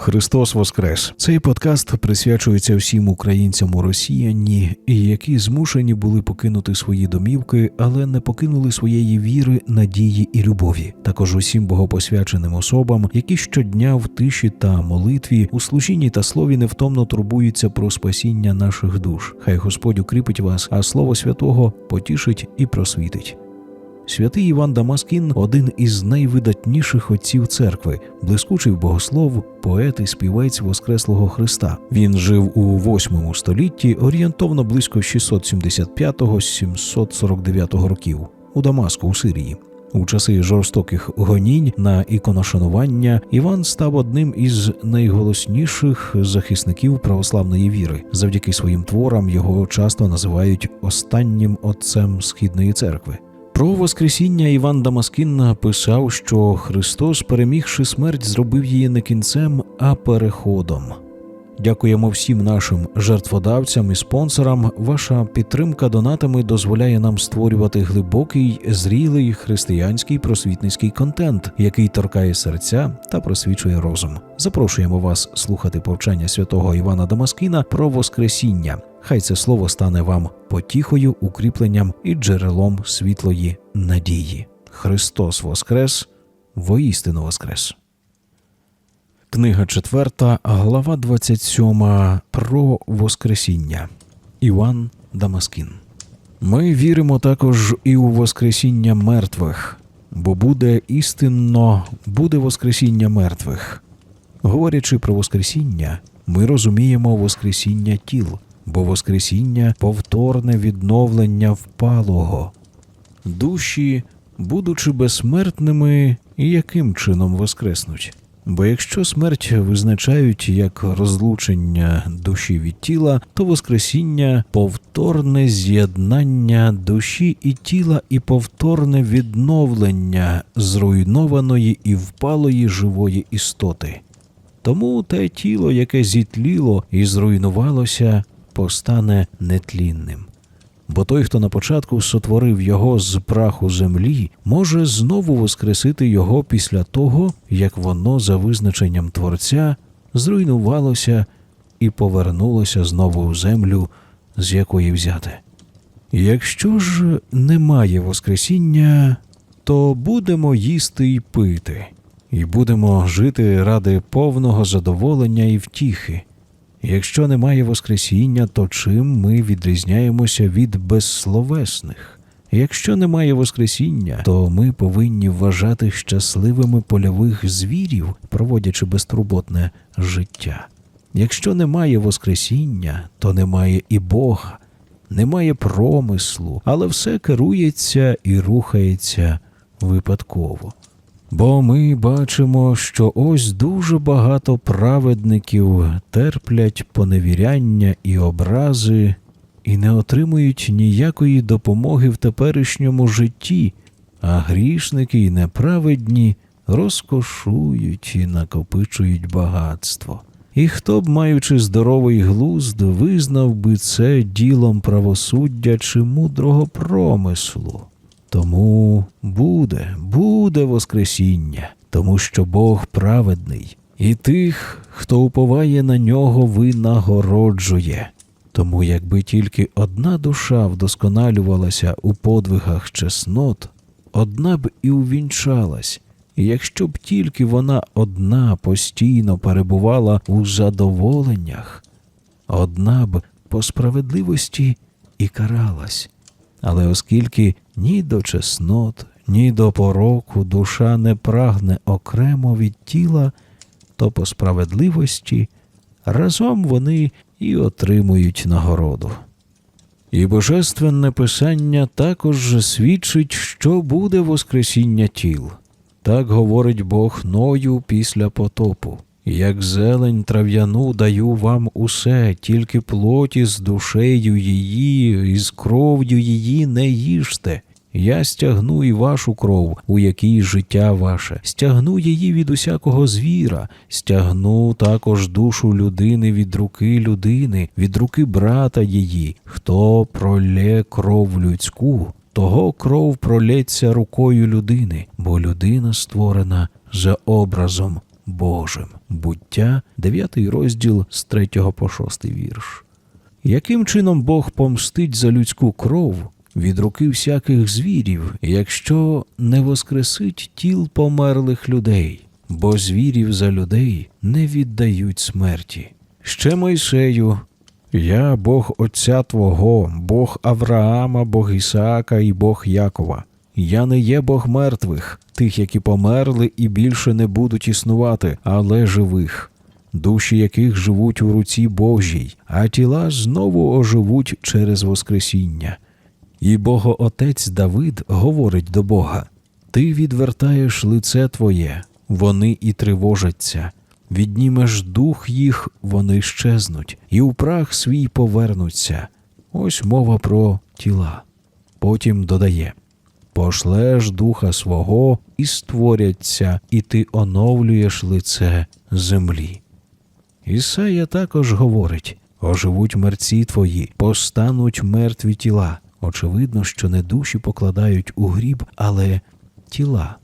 Христос Воскрес! Цей подкаст присвячується всім українцям у Росіяні, які змушені були покинути свої домівки, але не покинули своєї віри, надії і любові. Також усім богопосвяченим особам, які щодня в тиші та молитві, у служінні та слові невтомно турбуються про спасіння наших душ. Хай Господь укріпить вас, а слово святого потішить і просвітить. Святий Іван Дамаскін один із найвидатніших отців церкви, блискучий богослов, поет і співець Воскреслого Христа. Він жив у VIII столітті, орієнтовно близько 675-749 років у Дамаску у Сирії. У часи жорстоких гонінь на іконошанування Іван став одним із найголосніших захисників православної віри. Завдяки своїм творам його часто називають останнім отцем східної церкви. Про Воскресіння Іван Дамаскін написав, що Христос, перемігши смерть, зробив її не кінцем, а переходом. Дякуємо всім нашим жертводавцям і спонсорам. Ваша підтримка донатами дозволяє нам створювати глибокий, зрілий християнський просвітницький контент, який торкає серця та просвічує розум. Запрошуємо вас слухати повчання святого Івана Дамаскіна про Воскресіння. Хай це слово стане вам потіхою, укріпленням і джерелом світлої надії. Христос Воскрес, воістину Воскрес. Книга 4, глава 27 про Воскресіння. Іван Дамаскін. Ми віримо також і у Воскресіння мертвих, бо буде істинно, буде Воскресіння мертвих. Говорячи про Воскресіння, ми розуміємо Воскресіння тіл, бо Воскресіння повторне відновлення впалого. Душі, будучи безсмертними, яким чином воскреснуть? Бо якщо смерть визначають як розлучення душі від тіла, то Воскресіння повторне з'єднання душі і тіла і повторне відновлення зруйнованої і впалої живої істоти. Тому те тіло, яке зітліло і зруйнувалося, постане нетлінним. Бо той, хто на початку сотворив його з праху землі, може знову воскресити його після того, як воно за визначенням Творця зруйнувалося і повернулося знову у землю, з якої взяте. Якщо ж немає Воскресіння, то будемо їсти й пити, і будемо жити ради повного задоволення і втіхи. Якщо немає Воскресіння, то чим ми відрізняємося від безсловесних? Якщо немає Воскресіння, то ми повинні вважати щасливими польових звірів, проводячи безтурботне життя. Якщо немає Воскресіння, то немає і Бога, немає промислу, але все керується і рухається випадково. Бо ми бачимо, що ось дуже багато праведників терплять поневіряння і образи і не отримують ніякої допомоги в теперішньому житті, а грішники й неправедні розкошують і накопичують багатство. І хто б, маючи здоровий глузд, визнав би це ділом правосуддя чи мудрого промислу? Тому буде, буде Воскресіння, тому що Бог праведний, і тих, хто уповає на нього, винагороджує. Тому, якби тільки одна душа вдосконалювалася у подвигах чеснот, одна б і увінчалась, і якщо б тільки вона одна постійно перебувала у задоволеннях, одна б по справедливості і каралась. Але оскільки ні до чеснот, ні до пороку душа не прагне окремо від тіла, то по справедливості разом вони і отримують нагороду. І божественне писання також свідчить, що буде Воскресіння тіл. Так говорить Бог Ною після потопу. Як зелень трав'яну даю вам усе, тільки плоті з душею її, і з кров'ю її не їжте. Я стягну і вашу кров, у якій життя ваше, стягну її від усякого звіра, стягну також душу людини від руки людини, від руки брата її, хто пролє кров людську, того кров пролється рукою людини, бо людина створена за образом Божим. Буття, 9 розділ з 3 по 6 вірш. Яким чином Бог помстить за людську кров від руки всяких звірів, якщо не воскресить тіл померлих людей, бо звірів за людей не віддають смерті? Ще Мойсею, я Бог Отця Твого, Бог Авраама, Бог Ісаака і Бог Якова. Я не є Бог мертвих, тих, які померли і більше не будуть існувати, але живих, душі яких живуть у руці Божій, а тіла знову оживуть через Воскресіння. І Богоотець Давид говорить до Бога: Ти відвертаєш лице Твоє, вони і тривожаться. Віднімеш дух їх, вони щезнуть, і у прах свій повернуться. Ось мова про тіла. Потім додає: Пошлеш духа свого і створяться, і ти оновлюєш лице землі. Ісая також говорить: оживуть мерці твої, постануть мертві тіла. Очевидно, що не душі покладають у гріб, але тіла.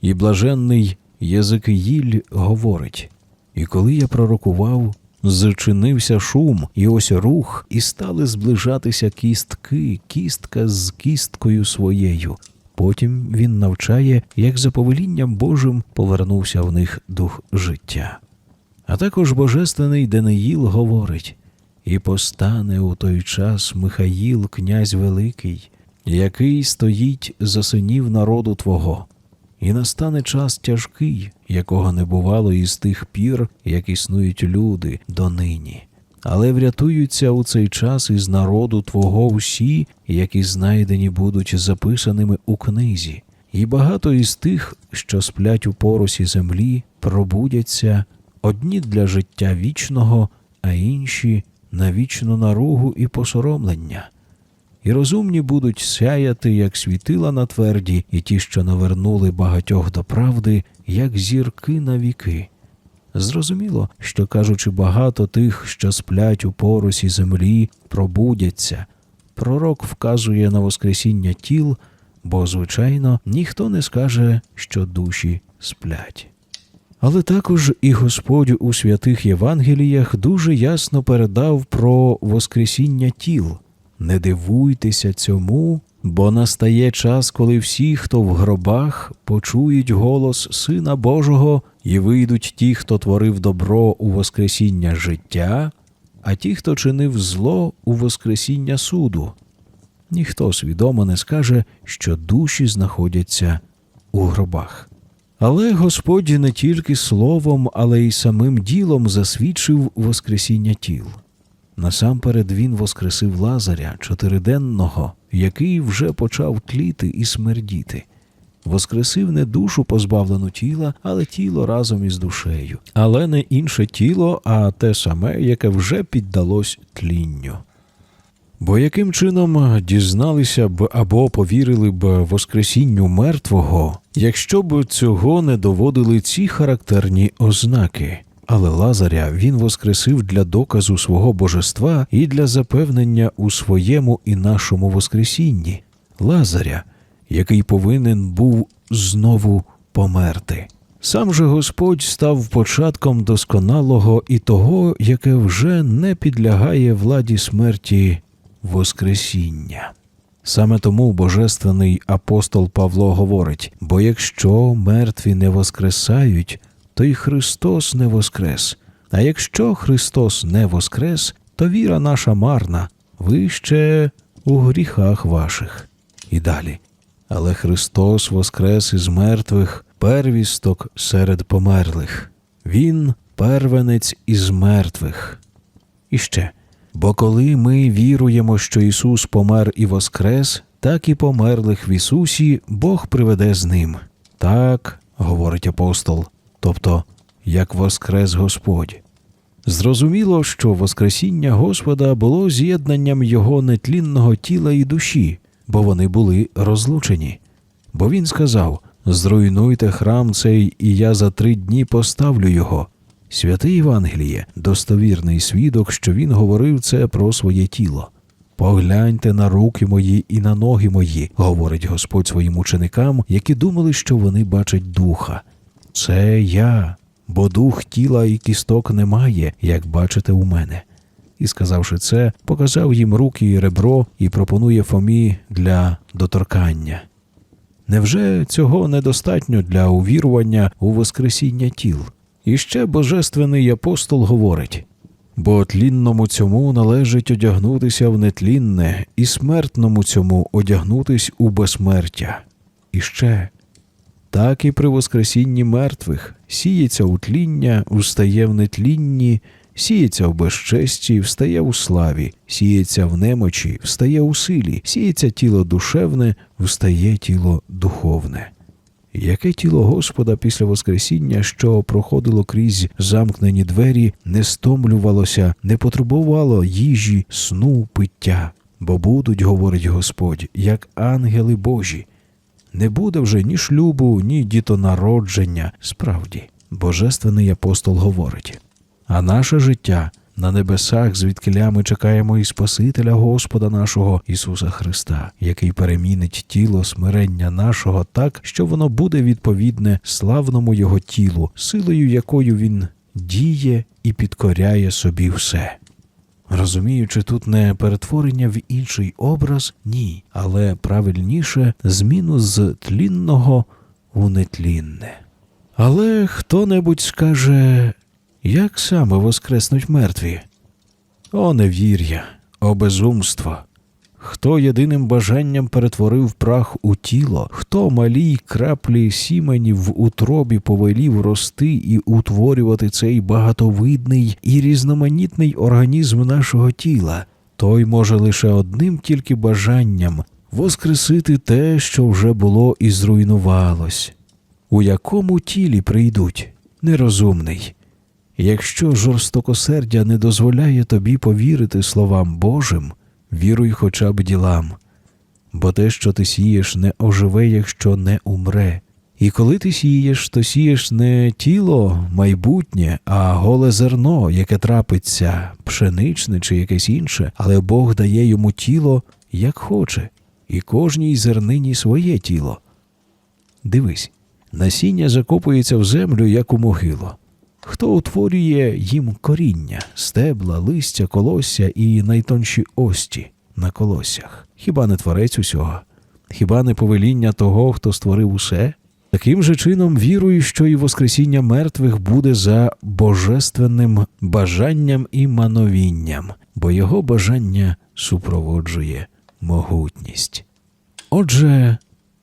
І блаженний Єзикиїль говорить: І коли я пророкував, зачинився шум, і ось рух, і стали зближатися кістки, кістка з кісткою своєю. Потім він навчає, як за повелінням Божим повернувся в них дух життя. А також божественний Даниїл говорить: І постане у той час Михаїл, князь Великий, який стоїть за синів народу Твого, і настане час тяжкий, якого не бувало із тих пір, як існують люди донині. Але врятуються у цей час із народу Твого всі, які знайдені будуть записаними у книзі, і багато із тих, що сплять у поросі землі, пробудяться одні для життя вічного, а інші на вічну наругу і посоромлення. І розумні будуть сяяти, як світила на тверді, і ті, що навернули багатьох до правди, як зірки на віки. Зрозуміло, що кажучи багато тих, що сплять у поросі землі, пробудяться. Пророк вказує на воскресіння тіл, бо, звичайно, ніхто не скаже, що душі сплять. Але також і Господь у святих Євангеліях дуже ясно передав про воскресіння тіл. Не дивуйтеся цьому, бо настає час, коли всі, хто в гробах, почують голос Сина Божого, і вийдуть ті, хто творив добро у Воскресіння життя, а ті, хто чинив зло у Воскресіння суду. Ніхто свідомо не скаже, що душі знаходяться у гробах. Але Господь не тільки словом, але й самим ділом засвідчив Воскресіння тіл. Насамперед він воскресив Лазаря чотириденного, який вже почав тліти і смердіти. Воскресив не душу, позбавлену тіла, але тіло разом із душею, але не інше тіло, а те саме, яке вже піддалось тлінню. Бо яким чином дізналися б або повірили б Воскресінню мертвого, якщо б цього не доводили ці характерні ознаки? Але Лазаря він воскресив для доказу свого божества і для запевнення у своєму і нашому Воскресінні. Лазаря, який повинен був знову померти. Сам же Господь став початком досконалого і того, яке вже не підлягає владі смерті Воскресіння. Саме тому божественний апостол Павло говорить: бо якщо мертві не воскресають, то й Христос не воскрес. А якщо Христос не воскрес, то віра наша марна, ви ще у гріхах ваших. І далі. Але Христос воскрес із мертвих, первісток серед померлих. Він первенець із мертвих. І ще. Бо коли ми віруємо, що Ісус помер і воскрес, так і померлих в Ісусі Бог приведе з ним. Так, говорить апостол, тобто як воскрес Господь. Зрозуміло, що Воскресіння Господа було з'єднанням Його нетлінного тіла і душі, бо вони були розлучені. Бо він сказав: Зруйнуйте храм цей, і я за три дні поставлю його. Святе Євангеліє, достовірний свідок, що він говорив це про своє тіло. Погляньте на руки мої і на ноги мої, говорить Господь своїм ученикам, які думали, що вони бачать духа. Це я. бо дух тіла і кісток немає, як бачите у мене. І, сказавши це, показав їм руки і ребро і пропонує Фомі для доторкання. Невже цього недостатньо для увірування у Воскресіння тіл? І ще божественний апостол говорить бо тлінному цьому належить одягнутися в нетлінне, і смертному цьому одягнутись у безсмертя. І ще так і при Воскресінні мертвих сіється у тління, встає в нетлінні, сіється в безчесті, встає у славі, сіється в немочі, встає у силі, сіється тіло душевне, встає тіло духовне. Яке тіло Господа після Воскресіння, що проходило крізь замкнені двері, не стомлювалося, не потребувало їжі, сну, пиття, бо будуть, говорить Господь, як ангели Божі. Не буде вже ні шлюбу, ні дітонародження. Справді, божественний апостол говорить. А наше життя на небесах, звідкиля ми чекаємо і Спасителя Господа нашого Ісуса Христа, який перемінить тіло смирення нашого так, що воно буде відповідне славному Його тілу, силою якою Він діє і підкоряє собі все. Розуміючи, тут не перетворення в інший образ, ні, але правильніше зміну з тлінного у нетлінне. Але хто небудь скаже, як саме воскреснуть мертві? О, невір'я, о безумство! Хто єдиним бажанням перетворив прах у тіло, хто малій краплі сімені в утробі повелів рости і утворювати цей багатовидний і різноманітний організм нашого тіла, той може лише одним тільки бажанням воскресити те, що вже було і зруйнувалось. У якому тілі прийдуть нерозумний. Якщо жорстокосердя не дозволяє тобі повірити словам Божим, віруй хоча б ділам, бо те, що ти сієш, не оживе, якщо не умре. І коли ти сієш, то сієш не тіло майбутнє, а голе зерно, яке трапиться, пшеничне чи якесь інше, але Бог дає йому тіло, як хоче, і кожній зернині своє тіло. Дивись, насіння закопується в землю, як у могилу. Хто утворює їм коріння, стебла, листя, колосся і найтонші ості на колоссях? Хіба не творець усього? Хіба не повеління того, хто створив усе? Таким же чином вірую, що і Воскресіння мертвих буде за божественним бажанням і мановінням, бо його бажання супроводжує могутність. Отже,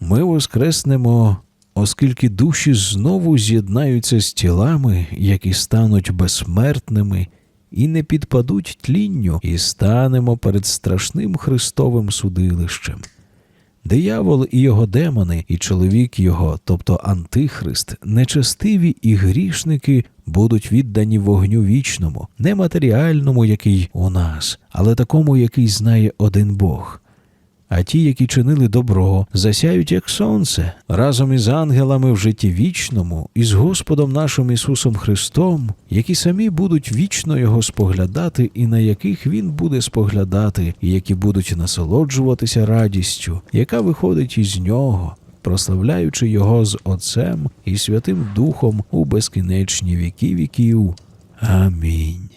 ми воскреснемо оскільки душі знову з'єднаються з тілами, які стануть безсмертними, і не підпадуть тлінню, і станемо перед страшним Христовим судилищем. Диявол і його демони, і чоловік його, тобто Антихрист, нечестиві і грішники будуть віддані вогню вічному, не матеріальному, який у нас, але такому, який знає один Бог а ті, які чинили добро, засяють як сонце разом із ангелами в житті вічному, і з Господом нашим Ісусом Христом, які самі будуть вічно Його споглядати, і на яких Він буде споглядати, і які будуть насолоджуватися радістю, яка виходить із нього. Прославляючи його з Отцем і Святим Духом у безкінечні віки віків. Амінь.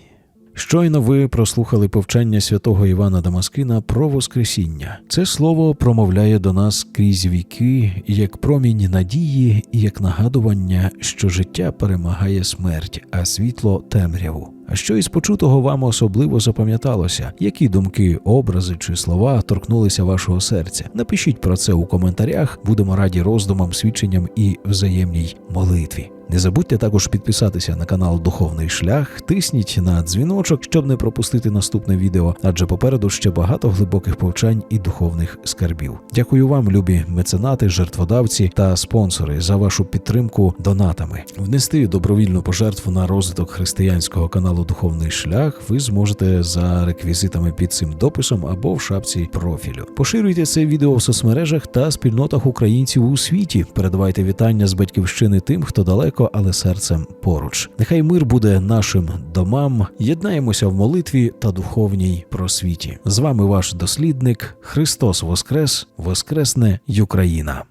Щойно ви прослухали повчання святого Івана Дамаскина про Воскресіння. Це слово промовляє до нас крізь віки, як промінь надії, як нагадування, що життя перемагає смерть, а світло темряву. А що із почутого вам особливо запам'яталося? Які думки, образи чи слова торкнулися вашого серця? Напишіть про це у коментарях. Будемо раді роздумам, свідченням і взаємній молитві. Не забудьте також підписатися на канал Духовний Шлях, тисніть на дзвіночок, щоб не пропустити наступне відео, адже попереду ще багато глибоких повчань і духовних скарбів. Дякую вам, любі меценати, жертводавці та спонсори, за вашу підтримку донатами. Внести добровільну пожертву на розвиток християнського каналу Духовний Шлях ви зможете за реквізитами під цим дописом або в шапці профілю. Поширюйте це відео в соцмережах та спільнотах українців у світі. Передавайте вітання з батьківщини тим, хто далеко далеко, але серцем поруч. Нехай мир буде нашим домам. Єднаємося в молитві та духовній просвіті. З вами ваш дослідник Христос Воскрес, Воскресне Україна.